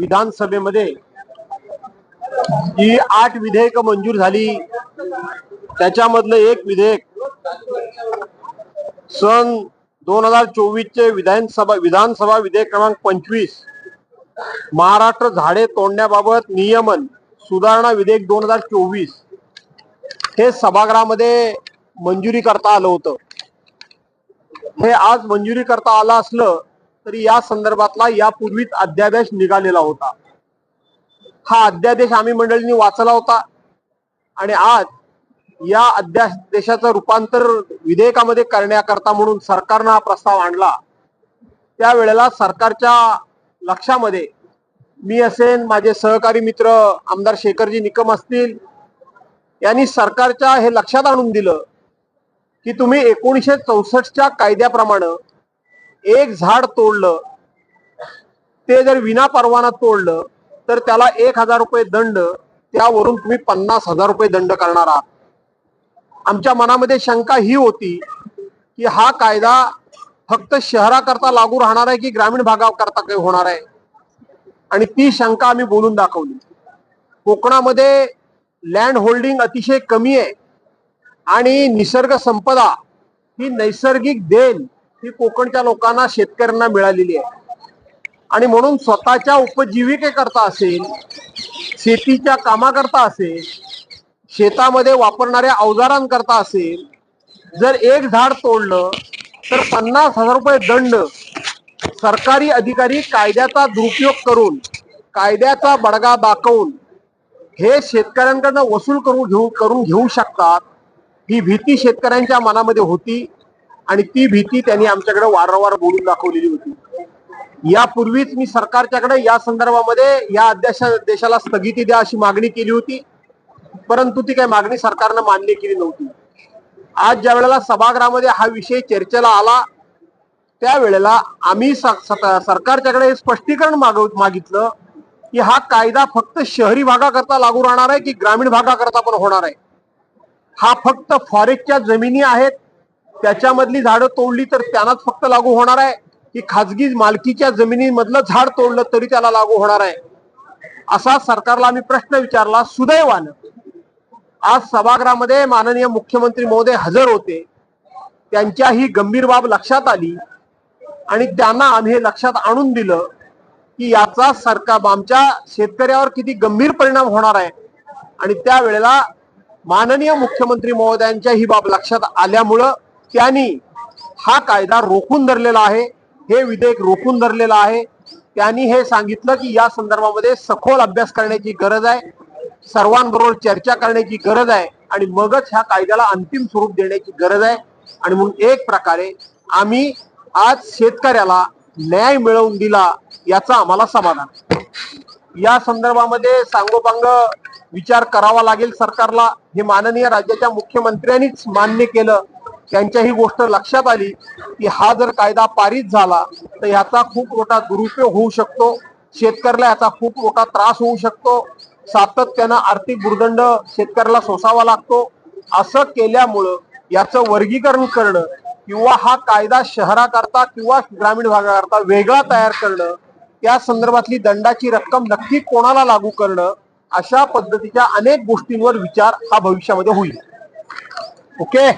विधानसभेमध्ये जी आठ विधेयक मंजूर झाली. त्याच्यामधलं एक विधेयक सन दोन हजार चोवीसचे विधानसभा विधानसभा विधेयक क्रमांक पंचवीस. महाराष्ट्र झाडे तोडण्याबाबत नियमन सुधारणा विधेयक दोन हजार चोवीस हे सभागृहामध्ये मंजुरी करता आलं होतं. हे आज मंजुरी करता आलं असलं तरी या संदर्भातला यापूर्वीच अध्यादेश निघालेला होता. हा अध्यादेश आम्ही मंडळींनी वाचला होता. आणि आज या अध्यादेशाचं रूपांतर विधेयकामध्ये करण्याकरता म्हणून सरकारनं हा प्रस्ताव आणला. त्यावेळेला सरकारच्या लक्षामध्ये मी असेन माझे सहकारी मित्र आमदार शेखरजी निकम असतील यांनी सरकारच्या हे लक्षात आणून दिलं की तुम्ही एकोणीसशे चौसष्टच्या कायद्याप्रमाणे एक झाड तोडलं ते जर विना परवाना तोडलं तर त्याला एक हजार रुपये दंड त्यावरून तुम्ही पन्नास हजार रुपये दंड करणार आहात. आमच्या मनामध्ये शंका ही होती की हा कायदा फक्त शहराकरता लागू राहणार आहे की ग्रामीण भागाकरता काही होणार आहे? आणि ती शंका आम्ही बोलून दाखवली. कोकणामध्ये लँड होल्डिंग अतिशय कमी आहे आणि निसर्ग संपदा ही नैसर्गिक देण ही कोकणच्या लोकांना शेतकऱ्यांना मिळालेली आहे. आणि म्हणून स्वतःच्या उपजीविकेकरता असेल शेतीच्या कामाकरता असेल शेतामध्ये वापरणाऱ्या अवजारांकरता असेल जर एक झाड तोडलं तर पन्नास हजार रुपये दंड सरकारी अधिकारी कायद्याचा दुरुपयोग करून कायद्याचा बडगा दाखवून हे शेतकऱ्यांकडनं वसूल करून घेऊ करून घेऊ शकतात ही भीती शेतकऱ्यांच्या मनामध्ये होती. आणि ती भीती त्यांनी आमच्याकडे वारंवार बोलून दाखवलेली होती. यापूर्वीच मी सरकारच्याकडे या संदर्भामध्ये या अध्यादेशाला स्थगिती द्या अशी मागणी केली होती. परंतु ती काही मागणी सरकारनं मान्य केली नव्हती. आज ज्या वेळेला सभागृहामध्ये हा विषय चर्चेला आला त्यावेळेला आम्ही स- स- सरकारच्याकडे हे स्पष्टीकरण मागव मागितलं की हा कायदा फक्त शहरी भागाकरता लागू राहणार आहे की ग्रामीण भागाकरता पण होणार आहे? हा फक्त फॉरेस्टच्या जमिनी आहेत त्याच्यामधली झाडं तोडली तर त्यांनाच फक्त लागू होणार आहे. की खाजगी मालकीच्या जमिनीमधलं झाड तोडलं तरी त्याला लागू होणार आहे. असा सरकारला आम्ही प्रश्न विचारला सुदैवानं. आज सभागृहामध्ये माननीय मुख्यमंत्री महोदय हजर होते. त्यांच्या ही गंभीर बाब लक्षात आली आणि त्यांना आम्ही हे लक्षात आणून दिलं की याचा सरकार आमच्या शेतकऱ्यावर किती गंभीर परिणाम होणार आहे. आणि त्यावेळेला माननीय मुख्यमंत्री महोदयांच्या ही बाब लक्षात आल्यामुळं त्यांनी हा कायदा रोखून धरलेला आहे हे विधेयक रोखून धरलेलं आहे. त्यांनी हे सांगितलं की या संदर्भामध्ये सखोल अभ्यास करण्याची गरज आहे सर्वांबरोबर चर्चा करण्याची गरज आहे आणि मगच ह्या कायद्याला अंतिम स्वरूप देण्याची गरज आहे. आणि म्हणून एक प्रकारे आम्ही आज शेतकऱ्याला न्याय मिळवून दिला याचा आम्हाला समाधान या संदर्भामध्ये सांगोपांग विचार करावा लागेल सरकारला. हे माननीय राज्याच्या मुख्यमंत्र्यांनीच मान्य केलं. त्यांच्या ही गोष्ट लक्षात आली की हा जर कायदा पारित झाला तर याचा खूप मोठा दुरुपयोग होऊ शकतो. शेतकऱ्याला याचा खूप मोठा त्रास होऊ शकतो. सातत्यानं आर्थिक दुर्दंड शेतकऱ्याला सोसावा लागतो. असं केल्यामुळं याचं वर्गीकरण करणं किंवा हा कायदा शहराकरता किंवा ग्रामीण भागाकरता वेगळा तयार करणं त्या संदर्भातली दंडाची रक्कम नक्की कोणाला लागू करणं अशा पद्धतीच्या अनेक गोष्टींवर विचार हा भविष्यामध्ये होईल. ओके?